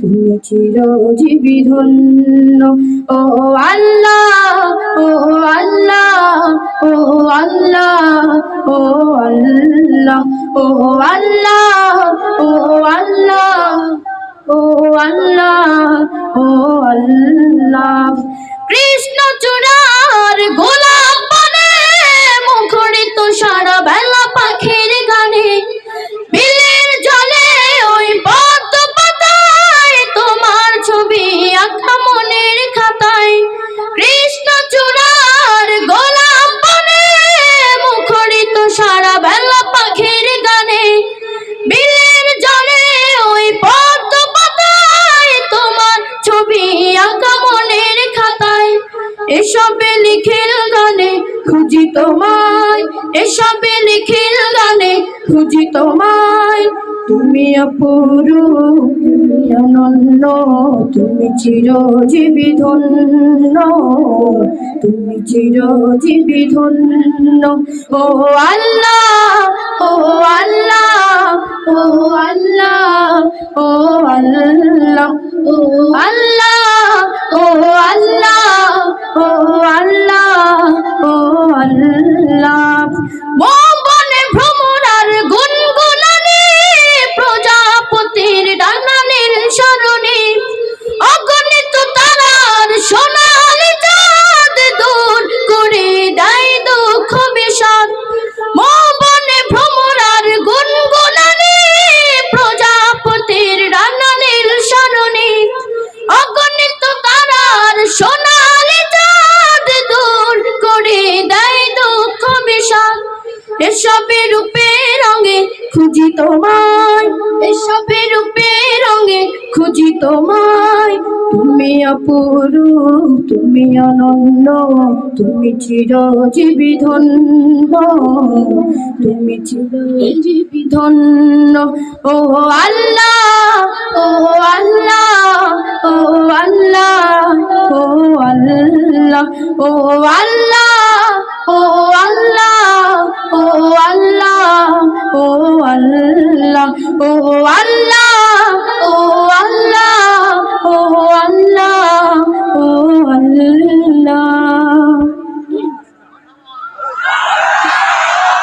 তুমি চিরজীবী ধন্য ও আল্লাহ ও আল্লাহ ও আল্লাহ ও আল্লাহ ও আল্লাহ ও আল্লাহ ও আল্লাহ ও আল্লাহ। এসবে লিখিল গানে, খুঁজি তোমায়। এসবে লিখিল গানে, খুঁজি তোমায়। তুমি অপুরু তুমি অনন্য, তুমি চিরজীবী ধন্য। তুমি চিরজীবী ধন্য। ও আল্লাহ ও আল্লাহ ও আল্লাহ ও আল্লাহ, ও এসবে রূপে রঙে খুঁজি তোমায়। এসবে রূপে রঙে খুঁজি তোমায়। তুমি অপুরু তুমি অনন্য, তুমি চিরজীবী ধন্য, তুমি চিরজীবী ধন্য। ও আল্লাহ ও আল্লাহ ও আল্লাহ ও আল্লাহ ও আল্লাহ। ও আল্লাহ